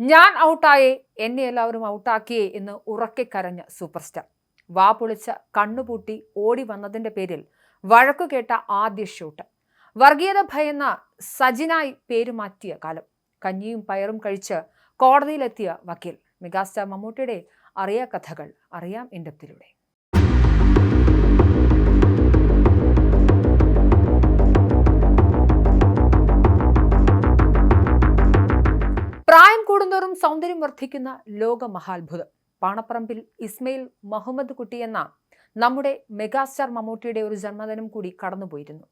ഞാൻ ഔട്ടായേ എന്നെ എല്ലാവരും ഔട്ടാക്കിയേ എന്ന് ഉറക്കെ കരഞ്ഞ സൂപ്പർ സ്റ്റാർ വാ പൊളിച്ച കണ്ണുപൂട്ടി ഓടി വന്നതിന്റെ പേരിൽ വഴക്കു കേട്ട ആദ്യ ഷൂട്ട്. വർഗീയത ഭയന്ന സജിനായി പേരുമാറ്റിയ കാലം. കഞ്ഞിയും പയറും കഴിച്ച് കോടതിയിലെത്തിയ വക്കീൽ. മെഗാസ്റ്റാർ മമ്മൂട്ടിയുടെ അറിയ കഥകൾ അറിയാം ഇൻഡപ്തിലൂടെ. കൂടുന്തോറും സൗന്ദര്യം വർദ്ധിക്കുന്ന ലോക മഹാത്ഭുതം പാണപ്പറമ്പിൽ ഇസ്മയിൽ മുഹമ്മദ് കുട്ടി എന്ന നമ്മുടെ മെഗാസ്റ്റാർ മമ്മൂട്ടിയുടെ ഒരു ജന്മദിനം കൂടി കടന്നുപോയിരുന്നു.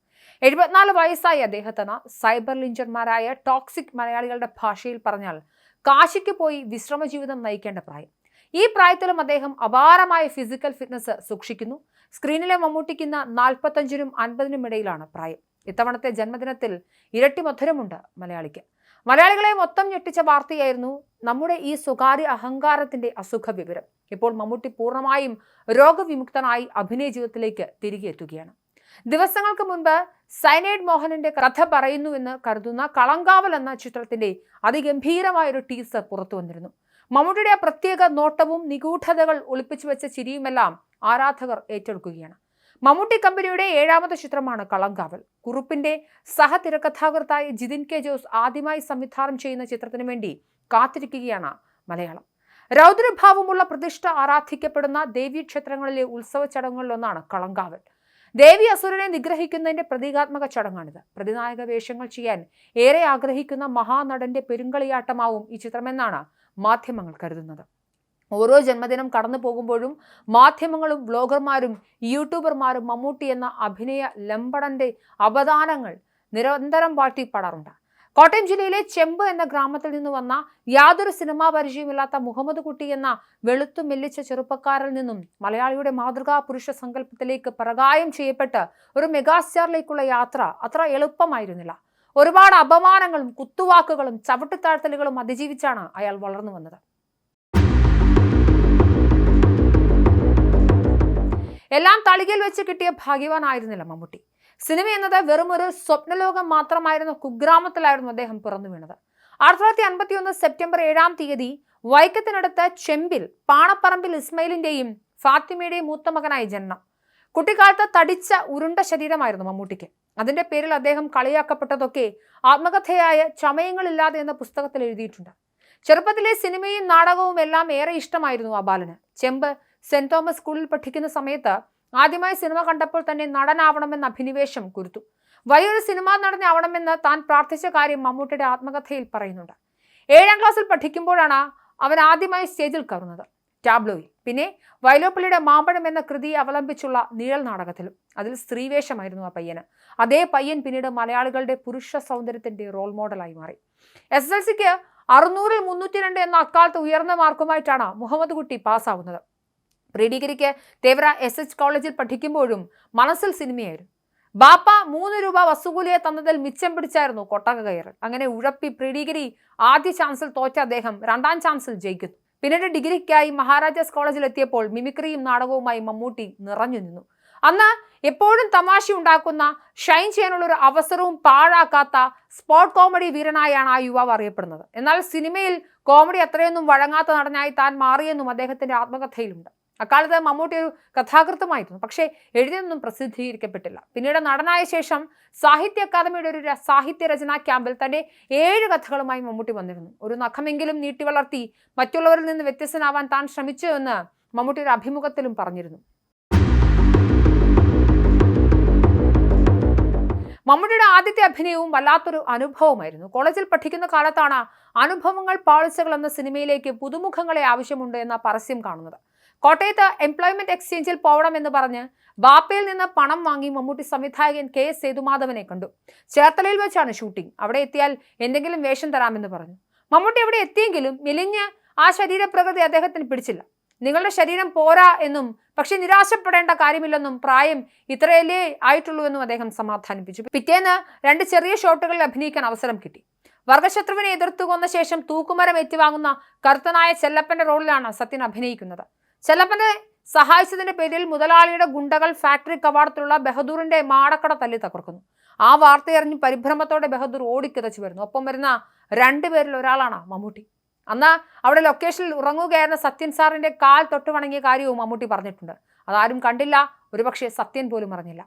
എഴുപത്തിനാല് വയസ്സായി അദ്ദേഹത്തിന് സൈബർ ലിഞ്ചർമാരായ ടോക്സിക് മലയാളികളുടെ ഭാഷയിൽ പറഞ്ഞാൽ കാശിക്ക് പോയി വിശ്രമ ജീവിതം നയിക്കേണ്ട പ്രായം. ഈ പ്രായത്തിലും അദ്ദേഹം അപാരമായ ഫിസിക്കൽ ഫിറ്റ്നസ് സൂക്ഷിക്കുന്നു. സ്ക്രീനിലെ മമ്മൂട്ടിക്കുന്ന നാൽപ്പത്തഞ്ചിനും അൻപതിനും ഇടയിലാണ് പ്രായം. ഇത്തവണത്തെ ജന്മദിനത്തിൽ ഇരട്ടി മധുരമുണ്ട് മലയാളിക്ക്. മലയാളികളെ മൊത്തം ഞെട്ടിച്ച വാർത്തയായിരുന്നു നമ്മുടെ ഈ സ്വകാര്യ അഹങ്കാരത്തിന്റെ അസുഖ വിവരം ഇപ്പോൾ മമ്മൂട്ടി പൂർണമായും രോഗവിമുക്തനായി അഭിനയ ജീവിതത്തിലേക്ക് തിരികെ എത്തുകയാണ്. ദിവസങ്ങൾക്ക് മുൻപ് സൈനൈഡ് മോഹനന്റെ കഥ പറയുന്നു പറയുന്നുവെന്ന് കരുതുന്ന കളങ്കാവൽ എന്ന ചിത്രത്തിന്റെ അതിഗംഭീരമായ ഒരു ടീസർ പുറത്തു വന്നിരുന്നു. മമ്മൂട്ടിയുടെ പ്രത്യേക നോട്ടവും നിഗൂഢതകൾ ഒളിപ്പിച്ചു വെച്ച ചിരിയുമെല്ലാം ആരാധകർ ഏറ്റെടുക്കുകയാണ്. മമ്മൂട്ടി കമ്പനിയുടെ ഏഴാമത്തെ ചിത്രമാണ് കളങ്കാവൽ. കുറുപ്പിന്റെ സഹതിരക്കഥാകൃത്തായ ജിതിൻ കെ ജോസ് ആദ്യമായി സംവിധാനം ചെയ്യുന്ന ചിത്രത്തിനു വേണ്ടി കാത്തിരിക്കുകയാണ് മലയാളം. രൗദ്രഭാവമുള്ള പ്രതിഷ്ഠ ആരാധിക്കപ്പെടുന്ന ദേവീ ക്ഷേത്രങ്ങളിലെ ഉത്സവ ചടങ്ങുകളിലൊന്നാണ് കളങ്കാവൽ. ദേവി അസുരനെ നിഗ്രഹിക്കുന്നതിന്റെ പ്രതീകാത്മക ചടങ്ങാണിത്. പ്രതിനായക വേഷങ്ങൾ ചെയ്യാൻ ഏറെ ആഗ്രഹിക്കുന്ന മഹാനടന്റെ പെരുങ്കളിയാട്ടമാവും ഈ ചിത്രമെന്നാണ് മാധ്യമങ്ങൾ കരുതുന്നത്. ഓരോ ജന്മദിനം കടന്നു പോകുമ്പോഴും മാധ്യമങ്ങളും ബ്ലോഗർമാരും യൂട്യൂബർമാരും മമ്മൂട്ടി എന്ന അഭിനയ ലംബടന്റെ അവദാനങ്ങൾ നിരന്തരം വാഴ്ത്തിപ്പാടാറുണ്ട്. കോട്ടയം ജില്ലയിലെ ചെമ്പ് എന്ന ഗ്രാമത്തിൽ നിന്ന് വന്ന യാതൊരു സിനിമാ പരിചയമില്ലാത്ത മുഹമ്മദ് കുട്ടി എന്ന വെളുത്തു മെല്ലിച്ച ചെറുപ്പക്കാരിൽ നിന്നും മലയാളിയുടെ മാതൃകാ പുരുഷ സങ്കല്പത്തിലേക്ക് പ്രകായം ചെയ്യപ്പെട്ട് ഒരു മെഗാസ്റ്റാറിലേക്കുള്ള യാത്ര അത്ര എളുപ്പമായിരുന്നില്ല. ഒരുപാട് അപമാനങ്ങളും കുത്തുവാക്കുകളും ചവിട്ടിത്താഴ്ത്തലുകളും അതിജീവിച്ചാണ് അയാൾ വളർന്നു വന്നത്. എല്ലാം തളികയിൽ വെച്ച് കിട്ടിയ ഭാഗ്യവാനായിരുന്നില്ല മമ്മൂട്ടി. സിനിമ എന്നത് വെറും ഒരു സ്വപ്നലോകം മാത്രമായിരുന്നു കുഗ്രാമത്തിലായിരുന്നു അദ്ദേഹം പിറന്നു വീണത്. ആയിരത്തി തൊള്ളായിരത്തി അൻപത്തി ഒന്ന് സെപ്റ്റംബർ ഏഴാം തീയതി വൈക്കത്തിനടുത്ത് ചെമ്പിൽ പാണപ്പറമ്പിൽ ഇസ്മയിലിന്റെയും ഫാത്തിമയുടെയും മൂത്ത മകനായി ജനനം. കുട്ടിക്കാലത്ത് തടിച്ച ഉരുണ്ട ശരീരമായിരുന്നു മമ്മൂട്ടിക്ക്. അതിന്റെ പേരിൽ അദ്ദേഹം കളിയാക്കപ്പെട്ടതൊക്കെ ആത്മകഥയായ ചമയങ്ങളില്ലാതെ എന്ന പുസ്തകത്തിൽ എഴുതിയിട്ടുണ്ട്. ചെറുപ്പത്തിലെ സിനിമയും നാടകവും എല്ലാം ഏറെ ഇഷ്ടമായിരുന്നു ആ ബാലന്. ചെമ്പ് സെന്റ് തോമസ് സ്കൂളിൽ പഠിക്കുന്ന സമയത്ത് ആദ്യമായി സിനിമ കണ്ടപ്പോൾ തന്നെ നടനാവണമെന്ന അഭിനിവേശം കുരുത്തു. വലിയൊരു സിനിമാ നടനാവണമെന്ന് താൻ പ്രാർത്ഥിച്ച കാര്യം മമ്മൂട്ടിയുടെ ആത്മകഥയിൽ പറയുന്നുണ്ട്. ഏഴാം ക്ലാസ്സിൽ പഠിക്കുമ്പോഴാണ് അവൻ ആദ്യമായി സ്റ്റേജിൽ കയറുന്നത്. ടാബ്ലോയിൽ. പിന്നെ വയലോപ്പള്ളിയുടെ മാമ്പഴം എന്ന കൃതിയെ അവലംബിച്ചുള്ള നിഴൽ നാടകത്തിലും. അതിൽ സ്ത്രീവേഷമായിരുന്നു ആ പയ്യന്. അതേ പയ്യൻ പിന്നീട് മലയാളികളുടെ പുരുഷ സൗന്ദര്യത്തിന്റെ റോൾ മോഡലായി മാറി. എസ് എസ് എൽ സിക്ക് അറുന്നൂറിൽ മുന്നൂറ്റി രണ്ട് എന്ന അക്കാലത്ത് ഉയർന്ന മാർക്കുമായിട്ടാണ് മുഹമ്മദ് കുട്ടി പാസ്സാവുന്നത്. പ്രീ ഡിഗ്രിക്ക് തേവര എസ് എച്ച് കോളേജിൽ പഠിക്കുമ്പോഴും മനസ്സിൽ സിനിമയായിരുന്നു. ബാപ്പ മൂന്ന് രൂപ വസുകൂലിയെ തന്നതിൽ മിച്ചം പിടിച്ചായിരുന്നു കൊട്ടക കയറൽ. അങ്ങനെ ഉഴപ്പി പ്രീ ഡിഗ്രി ആദ്യ ചാൻസിൽ തോറ്റ അദ്ദേഹം രണ്ടാം ചാൻസിൽ ജയിക്കുന്നു. പിന്നീട് ഡിഗ്രിക്കായി മഹാരാജാസ് കോളേജിൽ എത്തിയപ്പോൾ മിമിക്രിയും നാടകവുമായി മമ്മൂട്ടി നിറഞ്ഞു നിന്നു. അന്ന് എപ്പോഴും തമാശ ഉണ്ടാക്കുന്ന ഷൈൻ ചെയ്യാനുള്ള ഒരു അവസരവും പാഴാക്കാത്ത സ്പോട്ട് കോമഡി വീരനായാണ് ആ യുവാവ് അറിയപ്പെടുന്നത്. എന്നാൽ സിനിമയിൽ കോമഡി അത്രയൊന്നും വഴങ്ങാത്ത നടനായി താൻ മാറിയെന്നും അദ്ദേഹത്തിന്റെ ആത്മകഥയിലുണ്ട്. അക്കാലത്ത് മമ്മൂട്ടി ഒരു കഥാകൃത്തുമായിരുന്നു. പക്ഷേ എഴുതിയൊന്നും പ്രസിദ്ധീകരിക്കപ്പെട്ടില്ല. പിന്നീട് നടനായ ശേഷം സാഹിത്യ അക്കാദമിയുടെ ഒരു സാഹിത്യ രചനാ ക്യാമ്പിൽ തന്റെ ഏഴ് കഥകളുമായി മമ്മൂട്ടി വന്നിരുന്നു. ഒരു നഖമെങ്കിലും നീട്ടി വളർത്തി മറ്റുള്ളവരിൽ നിന്ന് വ്യത്യസ്തനാവാൻ താൻ ശ്രമിച്ചു എന്ന് മമ്മൂട്ടി ഒരു അഭിമുഖത്തിലും പറഞ്ഞിരുന്നു. മമ്മൂട്ടിയുടെ ആദ്യത്തെ അഭിനയവും വല്ലാത്തൊരു അനുഭവമായിരുന്നു. കോളേജിൽ പഠിക്കുന്ന കാലത്താണ് അനുഭവങ്ങൾ പാളിച്ചകൾ എന്ന സിനിമയിലേക്ക് പുതുമുഖങ്ങളെ ആവശ്യമുണ്ട് എന്ന പരസ്യം കാണുന്നത്. കോട്ടയത്ത് എംപ്ലോയ്മെന്റ് എക്സ്ചേഞ്ചിൽ പോവണം എന്ന് പറഞ്ഞ് ബാപ്പയിൽ നിന്ന് പണം വാങ്ങി മമ്മൂട്ടി സംവിധായകൻ കെ എസ് സേതുമാധവനെ കണ്ടു. ചേർത്തലയിൽ വെച്ചാണ് ഷൂട്ടിംഗ് അവിടെ എത്തിയാൽ എന്തെങ്കിലും വേഷം തരാമെന്ന് പറഞ്ഞു. മമ്മൂട്ടി അവിടെ എത്തിയെങ്കിലും മെലിഞ്ഞ് ആ ശരീരപ്രകൃതി അദ്ദേഹത്തിന് പിടിച്ചില്ല. നിങ്ങളുടെ ശരീരം പോരാ എന്നും പക്ഷെ നിരാശപ്പെടേണ്ട കാര്യമില്ലെന്നും പ്രായം ഇത്രയല്ലേ ആയിട്ടുള്ളൂ എന്നും അദ്ദേഹം സമാധാനിപ്പിച്ചു. പിറ്റേന്ന് രണ്ട് ചെറിയ ഷോട്ടുകളിൽ അഭിനയിക്കാൻ അവസരം കിട്ടി. വർഗശത്രുവിനെ എതിർത്തു കൊന്ന ശേഷം തൂക്കുമരം ഏറ്റുവാങ്ങുന്ന കറുത്തനായ ചെല്ലപ്പന്റെ റോളിലാണ് സത്യൻ അഭിനയിക്കുന്നത്. ചെല്ലപ്പനെ സഹായിച്ചതിന്റെ പേരിൽ മുതലാളിയുടെ ഗുണ്ടകൾ ഫാക്ടറി കവാടത്തിലുള്ള ബഹദൂറിന്റെ മാടക്കട തല്ലി തകർക്കുന്നു. ആ വാർത്തയറിഞ്ഞ് പരിഭ്രമത്തോടെ ബഹദൂർ ഓടിക്കിതച്ചു വരുന്നു. ഒപ്പം വരുന്ന രണ്ടുപേരിൽ ഒരാളാണ് മമ്മൂട്ടി. അന്ന് അവിടെ ലൊക്കേഷനിൽ ഉറങ്ങുകയായിരുന്ന സത്യൻ സാറിന്റെ കാൽ തൊട്ട് വണങ്ങിയ കാര്യവും മമ്മൂട്ടി പറഞ്ഞിട്ടുണ്ട്. അതാരും കണ്ടില്ല ഒരുപക്ഷെ സത്യൻ പോലും അറിഞ്ഞില്ല.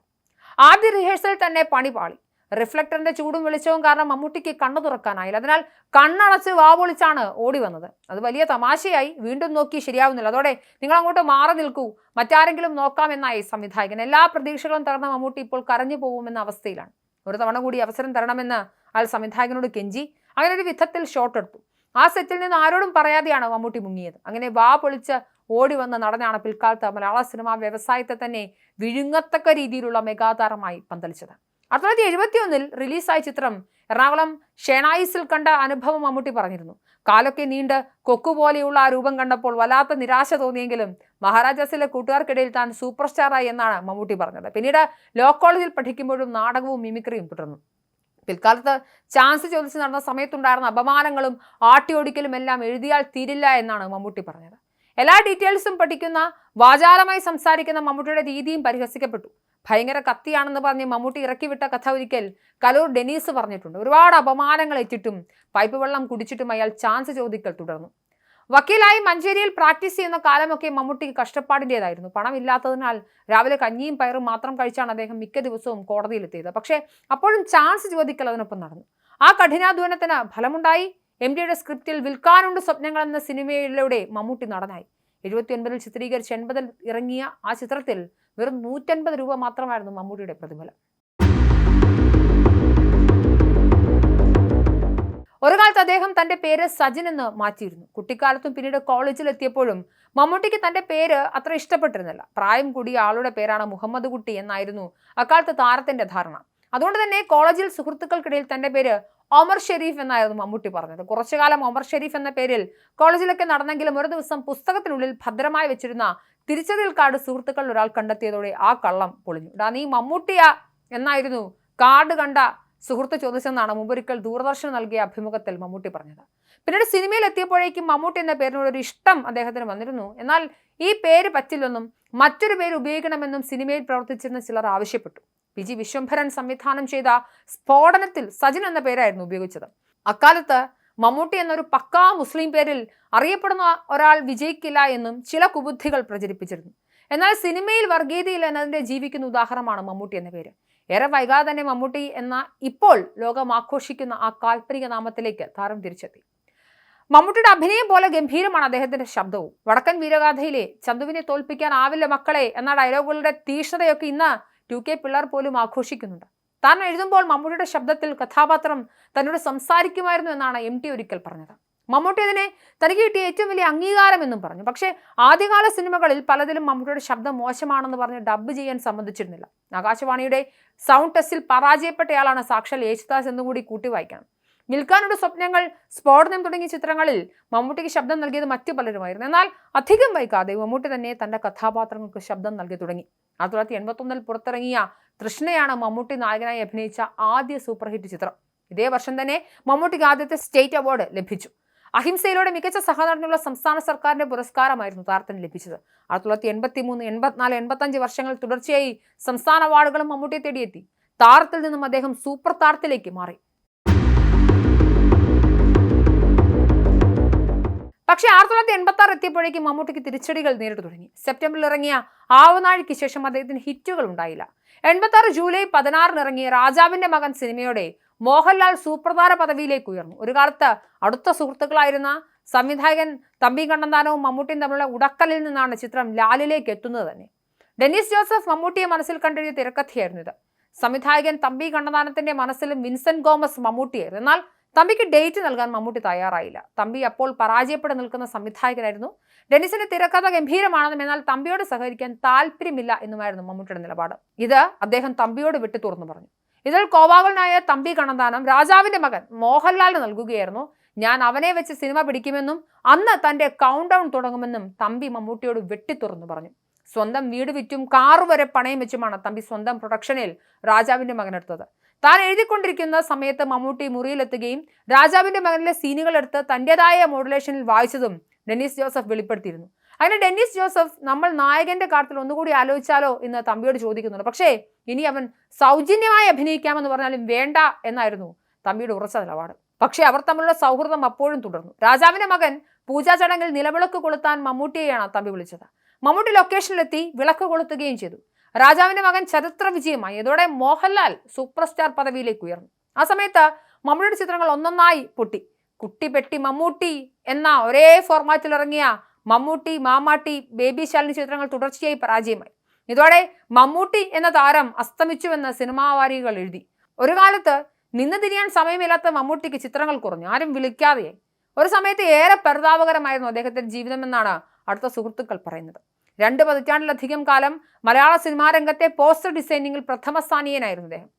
ആദ്യ റിഹേഴ്സൽ തന്നെ പണി പാളി റിഫ്ലക്ടറിന്റെ ചൂടും വെളിച്ചവും കാരണം മമ്മൂട്ടിക്ക് കണ്ണു തുറക്കാനായില്ല. അതിനാൽ കണ്ണടച്ച് വാവൊളിച്ചാണ് ഓടി വന്നത്. അത് വലിയ തമാശയായി വീണ്ടും നോക്കി ശരിയാവുന്നില്ല. അതോടെ നിങ്ങൾ അങ്ങോട്ട് മാറി നിൽക്കൂ. മറ്റാരെങ്കിലും നോക്കാമെന്നായി സംവിധായകൻ. എല്ലാ പ്രതീക്ഷകളും തകർന്ന മമ്മൂട്ടി ഇപ്പോൾ കരഞ്ഞു പോകുമെന്ന അവസ്ഥയിലാണ്. ഒരു തവണ കൂടി അവസരം തരണമെന്ന് അയാൾ സംവിധായകനോട് കെഞ്ചി. അങ്ങനെ ഒരു വിധത്തിൽ ഷോട്ട് എടുത്തു. ആ സെറ്റിൽ നിന്ന് ആരോടും പറയാതെയാണ് മമ്മൂട്ടി മുങ്ങിയത്. അങ്ങനെ വാ പൊളിച്ച് ഓടി വന്ന നടനാണ് പിൽക്കാലത്ത് മലയാള സിനിമാ വ്യവസായത്തെ തന്നെ വിഴുങ്ങത്തക്ക രീതിയിലുള്ള മെഗാതാരമായി പന്തലിച്ചത്. ആയിരത്തി തൊള്ളായിരത്തി എഴുപത്തി ഒന്നിൽ റിലീസായ ചിത്രം എറണാകുളം ഷേണായിസിൽ കണ്ട അനുഭവം മമ്മൂട്ടി പറഞ്ഞിരുന്നു. കാലൊക്കെ നീണ്ട് കൊക്കുപോലെയുള്ള ആ രൂപം കണ്ടപ്പോൾ വല്ലാത്ത നിരാശ തോന്നിയെങ്കിലും മഹാരാജാസിലെ കൂട്ടുകാർക്കിടയിൽ താൻ സൂപ്പർ സ്റ്റാറായി എന്നാണ് മമ്മൂട്ടി പറഞ്ഞത്. പിന്നീട് ലോ കോളേജിൽ പഠിക്കുമ്പോഴും നാടകവും മിമിക്രിയും തുടർന്നു. പിൽക്കാലത്ത് ചാൻസ് ചോദിച്ച് നടന്ന സമയത്തുണ്ടായിരുന്ന അപമാനങ്ങളും ആട്ടിയോടിക്കലും എല്ലാം എഴുതിയാൽ തീരില്ല എന്നാണ് മമ്മൂട്ടി പറഞ്ഞത്. എല്ലാ ഡീറ്റെയിൽസും പഠിക്കുന്ന വാചാലമായി സംസാരിക്കുന്ന മമ്മൂട്ടിയുടെ രീതിയും പരിഹസിക്കപ്പെട്ടു. ഭയങ്കര കത്തിയാണെന്ന് പറഞ്ഞ് മമ്മൂട്ടി ഇറക്കിവിട്ട കഥ ഒരിക്കൽ കലൂർ ഡെനീസ് പറഞ്ഞിട്ടുണ്ട്. ഒരുപാട് അപമാനങ്ങൾ ഏറ്റിട്ടും പൈപ്പ് വെള്ളം കുടിച്ചിട്ടും അയാൾ ചാൻസ് ചോദിക്കൽ തുടർന്നു. വക്കീലായി മഞ്ചേരിയിൽ പ്രാക്ടീസ് ചെയ്യുന്ന കാലമൊക്കെ മമ്മൂട്ടിക്ക് കഷ്ടപ്പാടിന്റെതായിരുന്നു. പണമില്ലാത്തതിനാൽ രാവിലെ കഞ്ഞിയും പയറും മാത്രം കഴിച്ചാണ് അദ്ദേഹം മിക്ക ദിവസവും കോടതിയിലെത്തിയത്. പക്ഷേ അപ്പോഴും ചാൻസ് ചോദിക്കൽ അതിനൊപ്പം നടന്നു. ആ കഠിനാധ്വാനത്തിന് ഫലമുണ്ടായി. എം ഡിയുടെ സ്ക്രിപ്റ്റിൽ വിൽക്കാനുണ്ട് സ്വപ്നങ്ങൾ എന്ന സിനിമയിലൂടെ മമ്മൂട്ടി നടനായി. എഴുപത്തിയൊൻപതിൽ ചിത്രീകരിച്ച് എൺപതിൽ ഇറങ്ങിയ ആ ചിത്രത്തിൽ വെറും നൂറ്റൻപത് രൂപ മാത്രമായിരുന്നു മമ്മൂട്ടിയുടെ പ്രതിഫലം. ഒരു കാലത്ത് അദ്ദേഹം തന്റെ പേര് സജിൻ എന്ന് മാറ്റിയിരുന്നു. കുട്ടിക്കാലത്തും പിന്നീട് കോളേജിൽ എത്തിയപ്പോഴും മമ്മൂട്ടിക്ക് തന്റെ പേര് അത്ര ഇഷ്ടപ്പെട്ടിരുന്നില്ല. പ്രായം കൂടിയ ആളുടെ പേരാണ് മുഹമ്മദ് കുട്ടി എന്നായിരുന്നു അക്കാലത്ത് താരത്തിന്റെ ധാരണ. അതുകൊണ്ട് തന്നെ കോളേജിൽ സുഹൃത്തുക്കൾക്കിടയിൽ തന്റെ പേര് ഒമർ ഷെരീഫ് എന്നായിരുന്നു മമ്മൂട്ടി പറഞ്ഞത്. കുറച്ചു കാലം ഒമർ ഷെരീഫ് എന്ന പേരിൽ കോളേജിലൊക്കെ നടന്നെങ്കിലും ഒരു ദിവസം പുസ്തകത്തിനുള്ളിൽ ഭദ്രമായി വെച്ചിരുന്ന തിരിച്ചറിയൽ കാർഡ് സുഹൃത്തുക്കൾ ഒരാൾ കണ്ടെത്തിയതോടെ ആ കള്ളം പൊളിഞ്ഞു. ഡാ നീ മമ്മൂട്ടിയ എന്നായിരുന്നു കാർഡ് കണ്ട സുഹൃത്ത് ചോദിച്ചെന്നാണ് മുമ്പൊരിക്കൽ ദൂരദർശനം നൽകിയ അഭിമുഖത്തിൽ മമ്മൂട്ടി പറഞ്ഞത്. പിന്നീട് സിനിമയിൽ എത്തിയപ്പോഴേക്കും മമ്മൂട്ടി എന്ന പേരിനോട് ഒരു ഇഷ്ടം അദ്ദേഹത്തിന് വന്നിരുന്നു. എന്നാൽ ഈ പേര് പറ്റില്ലെന്നും മറ്റൊരു പേര് ഉപയോഗിക്കണമെന്നും സിനിമയിൽ പ്രവർത്തിച്ചിരുന്ന ചിലർ ആവശ്യപ്പെട്ടു. പി ജി വിശ്വംഭരൻ സംവിധാനം ചെയ്ത സ്ഫോടനത്തിൽ സജിൻ എന്ന പേരായിരുന്നു ഉപയോഗിച്ചത്. അക്കാലത്ത് മമ്മൂട്ടി എന്നൊരു പക്കാ മുസ്ലിം പേരിൽ അറിയപ്പെടുന്ന ഒരാൾ വിജയിക്കില്ല എന്നും ചില കുബുദ്ധികൾ പ്രചരിപ്പിച്ചിരുന്നു. എന്നാൽ സിനിമയിൽ വർഗീയതയിൽ എന്നതിന്റെ ജീവിക്കുന്ന ഉദാഹരണമാണ് മമ്മൂട്ടി എന്ന പേര്. ഏറെ വൈകാതെ തന്നെ മമ്മൂട്ടി എന്ന ഇപ്പോൾ ലോകം ആഘോഷിക്കുന്ന ആ കാൽപ്പനിക നാമത്തിലേക്ക് താരം തിരിച്ചെത്തി. മമ്മൂട്ടിയുടെ അഭിനയം പോലെ ഗംഭീരമാണ് അദ്ദേഹത്തിന്റെ ശബ്ദവും. വടക്കൻ വീരഗാഥയിലെ ചന്തുവിനെ തോൽപ്പിക്കാൻ ആവില്ല മക്കളെ എന്ന ഡയലോഗുകളുടെ തീഷ്ണതയൊക്കെ ഇന്ന് ടു കെ പിള്ളേർ പോലും ആഘോഷിക്കുന്നുണ്ട്. താൻ എഴുതുമ്പോൾ മമ്മൂട്ടിയുടെ ശബ്ദത്തിൽ കഥാപാത്രം തന്നോട് സംസാരിക്കുമായിരുന്നു എന്നാണ് എം ടി ഒരിക്കൽ പറഞ്ഞത്. മമ്മൂട്ടി അതിനെ തനിക്ക് കിട്ടിയ ഏറ്റവും വലിയ അംഗീകാരം എന്നും പറഞ്ഞു. പക്ഷേ ആദ്യകാല സിനിമകളിൽ പലതിലും മമ്മൂട്ടിയുടെ ശബ്ദം മോശമാണെന്ന് പറഞ്ഞ് ഡബ്ബ് ചെയ്യാൻ സമ്മതിച്ചിരുന്നില്ല. ആകാശവാണിയുടെ സൗണ്ട് ടെസ്റ്റിൽ പരാജയപ്പെട്ടയാളാണ് സാക്ഷാൽ യേശുദാസ് എന്നും കൂടി കൂട്ടി വായിക്കണം. നിൽക്കാനുള്ള സ്വപ്നങ്ങൾ സ്ഫോടനം തുടങ്ങിയ ചിത്രങ്ങളിൽ മമ്മൂട്ടിക്ക് ശബ്ദം നൽകിയത് മറ്റു പലരുമായിരുന്നു. എന്നാൽ അധികം വൈകാതെ മമ്മൂട്ടി തന്നെ തന്റെ കഥാപാത്രങ്ങൾക്ക് ശബ്ദം നൽകി തുടങ്ങി. ആയിരത്തി തൊള്ളായിരത്തി എൺപത്തൊന്നിൽ പുറത്തിറങ്ങിയ തൃഷ്ണയാണ് മമ്മൂട്ടി നായകനായി അഭിനയിച്ച ആദ്യ സൂപ്പർ ഹിറ്റ് ചിത്രം. ഇതേ വർഷം തന്നെ മമ്മൂട്ടിക്ക് ആദ്യത്തെ സ്റ്റേറ്റ് അവാർഡ് ലഭിച്ചു. അഹിംസയിലൂടെ മികച്ച സഹനടനുള്ള സംസ്ഥാന സർക്കാരിന്റെ പുരസ്കാരമായിരുന്നു താരത്തിന് ലഭിച്ചത്. ആയിരത്തി തൊള്ളായിരത്തി എൺപത്തി മൂന്ന് എൺപത്തിനാല് എൺപത്തഞ്ച് വർഷങ്ങൾ തുടർച്ചയായി സംസ്ഥാന അവാർഡുകളും മമ്മൂട്ടിയെ തേടിയെത്തി. താരത്തിൽ നിന്നും അദ്ദേഹം സൂപ്പർ താരത്തിലേക്ക് മാറി. പക്ഷേ ആയിരത്തി തൊള്ളായിരത്തി എൺപത്തി ആറ് എത്തിയപ്പോഴേക്കും മമ്മൂട്ടിക്ക് തിരിച്ചടികൾ നേരിട്ട് തുടങ്ങി. സെപ്റ്റംബറിൽ ഇറങ്ങിയ ആവനാഴിക്ക് ശേഷം അദ്ദേഹത്തിന് ഹിറ്റുകൾ ഉണ്ടായില്ല. എൺപത്തി ആറ് ജൂലൈ പതിനാറിന് ഇറങ്ങിയ രാജാവിന്റെ മകൻ സിനിമയോടെ മോഹൻലാൽ സൂപ്രധാന പദവിയിലേക്ക് ഉയർന്നു. ഒരു കാലത്ത് അടുത്ത സുഹൃത്തുക്കളായിരുന്ന സംവിധായകൻ തമ്പി കണ്ണന്താനവും മമ്മൂട്ടിയും തമ്മിലുള്ള ഉടക്കലിൽ നിന്നാണ് ചിത്രം ലാലിലേക്ക് എത്തുന്നത് തന്നെ. ഡെന്നിസ് ജോസഫ് മമ്മൂട്ടിയെ മനസ്സിൽ കണ്ടെഴുതിയ തിരക്കഥയായിരുന്നു ഇത്. സംവിധായകൻ തമ്പി കണ്ണന്താനത്തിന്റെ മനസ്സിലും വിൻസെന്റ് ഗോമസ് മമ്മൂട്ടിയായിരുന്നു. എന്നാൽ തമ്പിക്ക് ഡേറ്റ് നൽകാൻ മമ്മൂട്ടി തയ്യാറായില്ല. തമ്പി അപ്പോൾ പരാജയപ്പെട്ട് നിൽക്കുന്ന സംവിധായകനായിരുന്നു. ഡെന്നിസിന്റെ തിരക്കഥ ഗംഭീരമാണെന്നും എന്നാൽ തമ്പിയോട് സഹകരിക്കാൻ താല്പര്യമില്ല എന്നുമായിരുന്നു മമ്മൂട്ടിയുടെ നിലപാട്. ഇത് അദ്ദേഹം തമ്പിയോട് വിട്ടു തുറന്നു പറഞ്ഞു. ഇതിൽ കോവാകുളനായ തമ്പി കണ്ണന്താനം രാജാവിന്റെ മകൻ മോഹൻലാലിന് നൽകുകയായിരുന്നു. ഞാൻ അവനെ വെച്ച് സിനിമ പിടിക്കുമെന്നും അന്ന് തന്റെ കൗണ്ട് ഡൗൺ തുടങ്ങുമെന്നും തമ്പി മമ്മൂട്ടിയോട് വെട്ടിത്തുറന്നു പറഞ്ഞു. സ്വന്തം വീട് വിറ്റും കാറു വരെ പണയം വെച്ചുമാണ് തമ്പി സ്വന്തം പ്രൊഡക്ഷനിൽ രാജാവിന്റെ മകനെടുത്തത് താൻ എഴുതിക്കൊണ്ടിരിക്കുന്ന സമയത്ത് മമ്മൂട്ടി മുറിയിലെത്തുകയും രാജാവിന്റെ മകനിലെ സീനുകൾ എടുത്ത് തന്റേതായ മോഡുലേഷനിൽ വായിച്ചതും ഡെന്നിസ് ജോസഫ് വെളിപ്പെടുത്തിയിരുന്നു. അങ്ങനെ ഡെന്നിസ് ജോസഫ് നമ്മൾ നായകന്റെ കാര്യത്തിൽ ഒന്നുകൂടി ആലോചിച്ചാലോ എന്ന് തമ്പിയോട് ചോദിക്കുന്നുണ്ട്. പക്ഷേ ഇനി അവൻ സൗജന്യമായി അഭിനയിക്കാമെന്ന് പറഞ്ഞാലും വേണ്ട എന്നായിരുന്നു തമ്പിയുടെ ഉറച്ച നിലപാട്. പക്ഷേ അവർ തമ്മിലുള്ള സൗഹൃദം അപ്പോഴും തുടർന്നു. രാജാവിന്റെ മകൻ പൂജാ ചടങ്ങിൽ നിലവിളക്ക് കൊളുത്താൻ മമ്മൂട്ടിയെയാണ് തമ്പി വിളിച്ചത്. മമ്മൂട്ടി ലൊക്കേഷനിലെത്തി വിളക്ക് കൊളുത്തുകയും ചെയ്തു. രാജാവിന്റെ മകൻ ചരിത്ര വിജയമായി. ഇതോടെ മോഹൻലാൽ സൂപ്പർ സ്റ്റാർ പദവിയിലേക്ക് ഉയർന്നു. ആ സമയത്ത് മമ്മൂട്ടിയുടെ ചിത്രങ്ങൾ ഒന്നൊന്നായി പൊട്ടി. കുട്ടി പെട്ടി മമ്മൂട്ടി എന്ന ഒരേ ഫോർമാറ്റിൽ ഇറങ്ങിയ മമ്മൂട്ടി മാമാട്ടി ബേബി ശാലിനി ചിത്രങ്ങൾ തുടർച്ചയായി പരാജയമായി. ഇതോടെ മമ്മൂട്ടി എന്ന താരം അസ്തമിച്ചുവെന്ന് സിനിമാ വാരികൾ എഴുതി. ഒരു കാലത്ത് നിന്ന് തിരിയാൻ സമയമില്ലാത്ത മമ്മൂട്ടിക്ക് ചിത്രങ്ങൾ കുറഞ്ഞു. ആരും വിളിക്കാതെയായി. ഒരു സമയത്ത് ഏറെ പരിതാപകരമായിരുന്നു അദ്ദേഹത്തിന്റെ ജീവിതമെന്നാണ് അടുത്ത സുഹൃത്തുക്കൾ പറയുന്നത്. രണ്ട് പതിറ്റാണ്ടിലധികം കാലം മലയാള സിനിമാ രംഗത്തെ പോസ്റ്റർ ഡിസൈനിങ്ങിൽ പ്രഥമ സ്ഥാനീയനായിരുന്നു അദ്ദേഹം.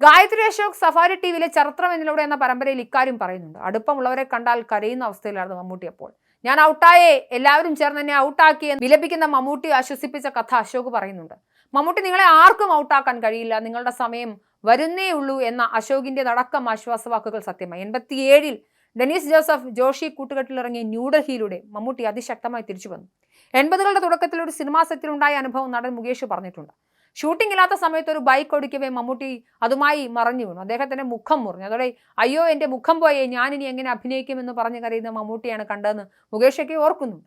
ഗായത്രി അശോക് സഫാരി ടി വിയിലെ ചരിത്രം എന്നിലൂടെ എന്ന പരമ്പരയിൽ ഇക്കാര്യം പറയുന്നുണ്ട്. അടുപ്പമുള്ളവരെ കണ്ടാൽ കരയുന്ന അവസ്ഥയിലായിരുന്നു മമ്മൂട്ടി അപ്പോൾ. ഞാൻ ഔട്ടായേ എല്ലാവരും ചേർന്ന് എന്നെ ഔട്ടാക്കി വിലപിക്കുന്ന മമ്മൂട്ടി ആശ്വസിപ്പിച്ച കഥ അശോക് പറയുന്നുണ്ട്. മമ്മൂട്ടി നിങ്ങളെ ആർക്കും ഔട്ടാക്കാൻ കഴിയില്ല. നിങ്ങളുടെ സമയം വരുന്നേ ഉള്ളൂ എന്ന അശോകിന്റെ നടക്കം ആശ്വാസവാക്കുകൾ സത്യമായി. എൺപത്തിയേഴിൽ ഡെനീസ് ജോസഫ് ജോഷി കൂട്ടുകെട്ടിലിറങ്ങിയ ന്യൂഡൽഹിയിലൂടെ മമ്മൂട്ടി അതിശക്തമായി തിരിച്ചു വന്നു. എൺപതുകളുടെ തുടക്കത്തിൽ ഒരു സിനിമാ സെറ്റിൽ ഉണ്ടായ അനുഭവം നടൻ മുകേഷ് പറഞ്ഞിട്ടുണ്ട്. ഷൂട്ടിംഗ് ഇല്ലാത്ത സമയത്ത് ഒരു ബൈക്ക് ഓടിക്കവേ മമ്മൂട്ടി അതുമായി മറഞ്ഞു വീണു. അദ്ദേഹത്തിന്റെ മുഖം മുറിഞ്ഞു. അതോടെ അയ്യോ എന്റെ മുഖം പോയേ ഞാനിനി എങ്ങനെ അഭിനയിക്കുമെന്ന് പറഞ്ഞ് കരയുന്ന മമ്മൂട്ടിയാണ് കണ്ടതെന്ന് മുകേഷൊക്കെ ഓർക്കുന്നുണ്ട്.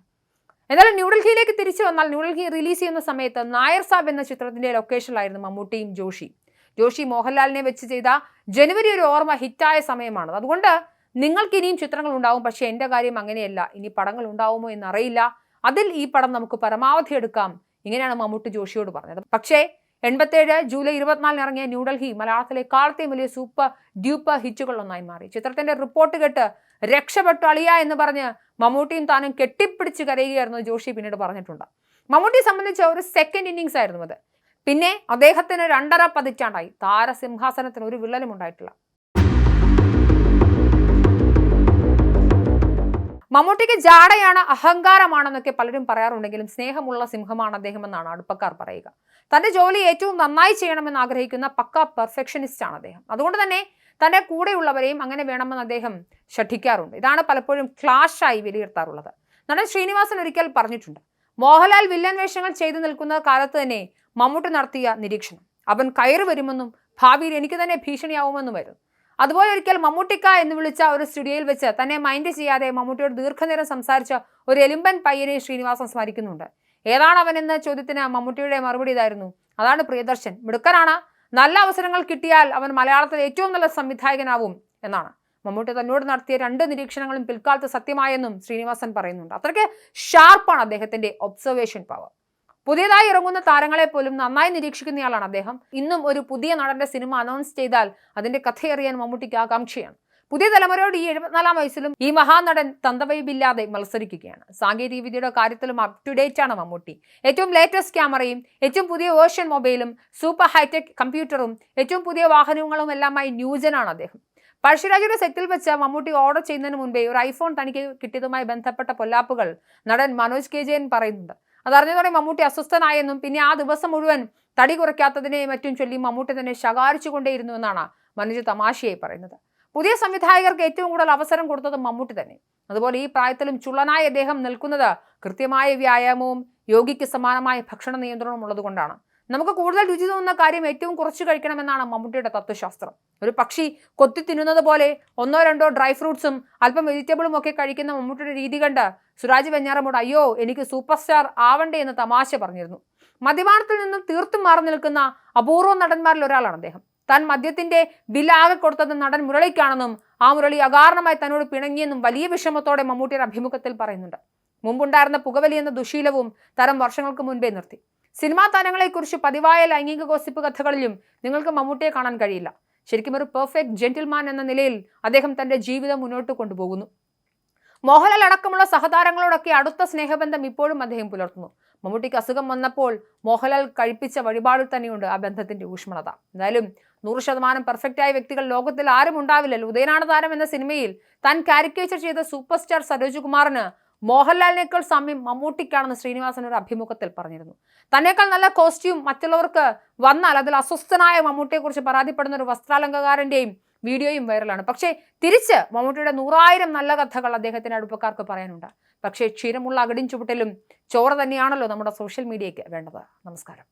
എന്നാലും ന്യൂഡൽഹിയിലേക്ക് തിരിച്ചു വന്നാൽ ന്യൂഡൽഹി റിലീസ് ചെയ്യുന്ന സമയത്ത് നായർ സാബ് എന്ന ചിത്രത്തിന്റെ ലൊക്കേഷനിലായിരുന്നു മമ്മൂട്ടിയും ജോഷി ജോഷി മോഹൻലാലിനെ വെച്ച് ചെയ്ത ജനുവരി ഒരു ഓർമ്മ ഹിറ്റായ സമയമാണ്. അതുകൊണ്ട് നിങ്ങൾക്ക് ഇനിയും ചിത്രങ്ങൾ ഉണ്ടാവും പക്ഷേ എന്റെ കാര്യം അങ്ങനെയല്ല. ഇനി പടങ്ങൾ ഉണ്ടാവുമോ എന്നറിയില്ല. അതിൽ ഈ പടം നമുക്ക് പരമാവധി എടുക്കാം. ഇങ്ങനെയാണ് മമ്മൂട്ടി ജോഷിയോട് പറഞ്ഞത്. പക്ഷേ എൺപത്തേഴ് ജൂലൈ ഇരുപത്തിനാലിന് ഇറങ്ങിയ ന്യൂഡൽഹി മലയാളത്തിലെ കാലത്തെയും വലിയ സൂപ്പർ ഡ്യൂപ്പർ ഹിറ്റുകളിലൊന്നായി മാറി. ചിത്രത്തിന്റെ റിപ്പോർട്ട് കേട്ട് രക്ഷപ്പെട്ടു അളിയ എന്ന് പറഞ്ഞ് മമ്മൂട്ടിയും താനും കെട്ടിപ്പിടിച്ച് കരയുകയായിരുന്നു ജോഷി പിന്നീട് പറഞ്ഞിട്ടുണ്ട്. മമ്മൂട്ടിയെ സംബന്ധിച്ച ഒരു സെക്കൻഡ് ഇന്നിങ്സ് ആയിരുന്നു അത്. പിന്നെ അദ്ദേഹത്തിന് രണ്ടര പതിറ്റാണ്ടായി. താരസിംഹാസനത്തിന് ഒരു വിള്ളലും ഉണ്ടായിട്ടില്ല. മമ്മൂട്ടിക്ക് ജാടയാണ് അഹങ്കാരമാണെന്നൊക്കെ പലരും പറയാറുണ്ടെങ്കിലും സ്നേഹമുള്ള സിംഹമാണ് അദ്ദേഹം എന്നാണ് അടുപ്പക്കാർ പറയുക. തന്റെ ജോലി ഏറ്റവും നന്നായി ചെയ്യണമെന്ന് ആഗ്രഹിക്കുന്ന പക്ക പെർഫെക്ഷനിസ്റ്റ് ആണ് അദ്ദേഹം. അതുകൊണ്ട് തന്നെ തന്റെ കൂടെയുള്ളവരെയും അങ്ങനെ വേണമെന്ന് അദ്ദേഹം ശഠിക്കാറുണ്ട്. ഇതാണ് പലപ്പോഴും ക്ലാഷായി വിലയിരുത്താറുള്ളത്. നടൻ ശ്രീനിവാസൻ ഒരിക്കൽ പറഞ്ഞിട്ടുണ്ട് മോഹൻലാൽ വില്ലൻ വേഷങ്ങൾ ചെയ്തു നിൽക്കുന്ന കാലത്ത് തന്നെ മമ്മൂട്ടി നടത്തിയ നിരീക്ഷണം. അവൻ കയറി വരുമെന്നും ഭാവിയിൽ എനിക്ക് തന്നെ ഭീഷണിയാവുമെന്നും വരും അതുപോലെ ഒരിക്കൽ മമ്മൂട്ടിക്ക എന്ന് വിളിച്ച ഒരു സ്റ്റുഡിയോയിൽ വെച്ച് തന്നെ മൈൻഡ് ചെയ്യാതെ മമ്മൂട്ടിയോട് ദീർഘനേരം സംസാരിച്ച ഒരു എലിമ്പൻ പയ്യനെ ശ്രീനിവാസൻ സ്മരിക്കുന്നുണ്ട്. ഏതാണ് അവൻ എന്ന ചോദ്യത്തിന് മമ്മൂട്ടിയുടെ മറുപടി ഇതായിരുന്നു. അതാണ് പ്രിയദർശൻ. മിടുക്കനാണ്. നല്ല അവസരങ്ങൾ കിട്ടിയാൽ അവൻ മലയാളത്തിലെ ഏറ്റവും നല്ല സംവിധായകനാവും എന്നാണ്. മമ്മൂട്ടി തന്നോട് നടത്തിയ രണ്ട് നിരീക്ഷണങ്ങളും പിൽക്കാലത്ത് സത്യമായെന്നും ശ്രീനിവാസൻ പറയുന്നുണ്ട്. അത്രയ്ക്ക് ഷാർപ്പാണ് അദ്ദേഹത്തിന്റെ ഒബ്സർവേഷൻ പവർ പുതിയതായി ഇറങ്ങുന്ന താരങ്ങളെ പോലും നന്നായി നിരീക്ഷിക്കുന്നയാളാണ് അദ്ദേഹം. ഇന്നും ഒരു പുതിയ നടന്റെ സിനിമ അനൗൺസ് ചെയ്താൽ അതിന്റെ കഥയറിയാൻ മമ്മൂട്ടിക്ക് ആകാംക്ഷയാണ്. പുതിയ തലമുറയോട് ഈ എഴുപത്തിനാലാം വയസ്സിലും ഈ മഹാനടൻ തന്തവൈബില്ലാതെ മത്സരിക്കുകയാണ്. സാങ്കേതിക വിദ്യയുടെ കാര്യത്തിലും അപ് ടു ഡേറ്റ് ആണ് മമ്മൂട്ടി. ഏറ്റവും ലേറ്റസ്റ്റ് ക്യാമറയും ഏറ്റവും പുതിയ വേർഷൻ മൊബൈലും സൂപ്പർ ഹൈടെക് കമ്പ്യൂട്ടറും ഏറ്റവും പുതിയ വാഹനങ്ങളും എല്ലാമായി ന്യൂജനാണ് അദ്ദേഹം. പഴശ്ശിരാജയുടെ സെറ്റിൽ വെച്ച് മമ്മൂട്ടി ഓർഡർ ചെയ്യുന്നതിന് മുൻപേ ഒരു ഐഫോൺ തനിക്ക് കിട്ടിയതുമായി ബന്ധപ്പെട്ട പൊല്ലാപ്പുകൾ നടൻ മനോജ് കെ ജയൻ പറയുന്നുണ്ട്. അതറിഞ്ഞതോടെ മമ്മൂട്ടി അസ്വസ്ഥനായെന്നും പിന്നെ ആ ദിവസം മുഴുവൻ തടി കുറയ്ക്കാത്തതിനെ മറ്റും ചൊല്ലി മമ്മൂട്ടി തന്നെ ശകാരിച്ചുകൊണ്ടേയിരുന്നു എന്നാണ് മനുജ് തമാശയായി പറയുന്നത്. പുതിയ സംവിധായകർക്ക് ഏറ്റവും കൂടുതൽ അവസരം കൊടുത്തത് മമ്മൂട്ടി തന്നെ. അതുപോലെ ഈ പ്രായത്തിലും ചുള്ളനായ അദ്ദേഹം നിൽക്കുന്നത് കൃത്യമായ വ്യായാമവും യോഗിക്ക് സമാനമായ ഭക്ഷണ നിയന്ത്രണവും ഉള്ളതുകൊണ്ടാണ്. നമുക്ക് കൂടുതൽ രുചി തോന്നുന്ന കാര്യം ഏറ്റവും കുറച്ച് കഴിക്കണമെന്നാണ് മമ്മൂട്ടിയുടെ തത്വശാസ്ത്രം. ഒരു പക്ഷി കൊത്തി തിന്നുന്നത് പോലെ ഒന്നോ രണ്ടോ ഡ്രൈ ഫ്രൂട്ട്സും അല്പം വെജിറ്റബിളും ഒക്കെ കഴിക്കുന്ന മമ്മൂട്ടിയുടെ രീതി കണ്ട് സുരാജ് വെഞ്ഞാറമോട് അയ്യോ എനിക്ക് സൂപ്പർ സ്റ്റാർ ആവണ്ടേ എന്ന് തമാശ പറഞ്ഞിരുന്നു. മദ്യപാനത്തിൽ നിന്നും തീർത്തും മാറി നിൽക്കുന്ന അപൂർവ നടന്മാരിൽ ഒരാളാണ് അദ്ദേഹം. താൻ മദ്യത്തിന്റെ ബില്ലാകെ കൊടുത്തത് നടൻ മുരളിക്കാണെന്നും ആ മുരളി അകാരണമായി തന്നോട് പിണങ്ങിയെന്നും വലിയ വിഷമത്തോടെ മമ്മൂട്ടിയുടെ അഭിമുഖത്തിൽ പറയുന്നുണ്ട്. മുമ്പുണ്ടായിരുന്ന പുകവലി എന്ന ദുശീലവും തരം വർഷങ്ങൾക്ക് മുൻപേ നിർത്തി. സിനിമാ താരങ്ങളെക്കുറിച്ച് പതിവായ ലൈംഗിക ഗോസിപ്പ് കഥകളിലും നിങ്ങൾക്ക് മമ്മൂട്ടിയെ കാണാൻ കഴിയില്ല. ശരിക്കും ഒരു പെർഫെക്റ്റ് ജെന്റിൽമാൻ എന്ന നിലയിൽ അദ്ദേഹം തന്റെ ജീവിതം മുന്നോട്ട് കൊണ്ടുപോകുന്നു. മോഹൻലാൽ അടക്കമുള്ള സഹതാരങ്ങളോടൊക്കെ അടുത്ത സ്നേഹബന്ധം ഇപ്പോഴും അദ്ദേഹം പുലർത്തുന്നു. മമ്മൂട്ടിക്ക് അസുഖം വന്നപ്പോൾ മോഹൻലാൽ കഴിപ്പിച്ച വഴിപാടിൽ തന്നെയുണ്ട് ആ ബന്ധത്തിന്റെ ഊഷ്മളത. എന്തായാലും നൂറ് ശതമാനം പെർഫെക്റ്റായ വ്യക്തികൾ ലോകത്തിൽ ആരും ഉണ്ടാവില്ലല്ലോ. ഉദയനാണ് താരം എന്ന സിനിമയിൽ താൻ കാരിക്കേച്ചർ ചെയ്ത സൂപ്പർ സ്റ്റാർ സരോജ് കുമാറിന് മോഹൻലാലിനേക്കാൾ സമയം മമ്മൂട്ടിക്കാണെന്ന് ശ്രീനിവാസൻ ഒരു അഭിമുഖത്തിൽ പറഞ്ഞിരുന്നു. തന്നേക്കാൾ നല്ല കോസ്റ്റ്യൂം മറ്റുള്ളവർക്ക് വന്നാൽ അതിൽ അസ്വസ്ഥനായ മമ്മൂട്ടിയെക്കുറിച്ച് പരാതിപ്പെടുന്ന ഒരു വസ്ത്രാലങ്കാരന്റെയും വീഡിയോയും വൈറലാണ്. പക്ഷേ തിരിച്ച് മമ്മൂട്ടിയുടെ നൂറായിരം നല്ല കഥകൾ അദ്ദേഹത്തിന്റെ അടുപ്പക്കാർക്ക് പറയാനുണ്ട്. പക്ഷേ ക്ഷീരമുള്ള അകടിൻ ചുവട്ടിലും ചോറ് തന്നെയാണല്ലോ നമ്മുടെ സോഷ്യൽ മീഡിയയ്ക്ക് വേണ്ടത്. നമസ്കാരം.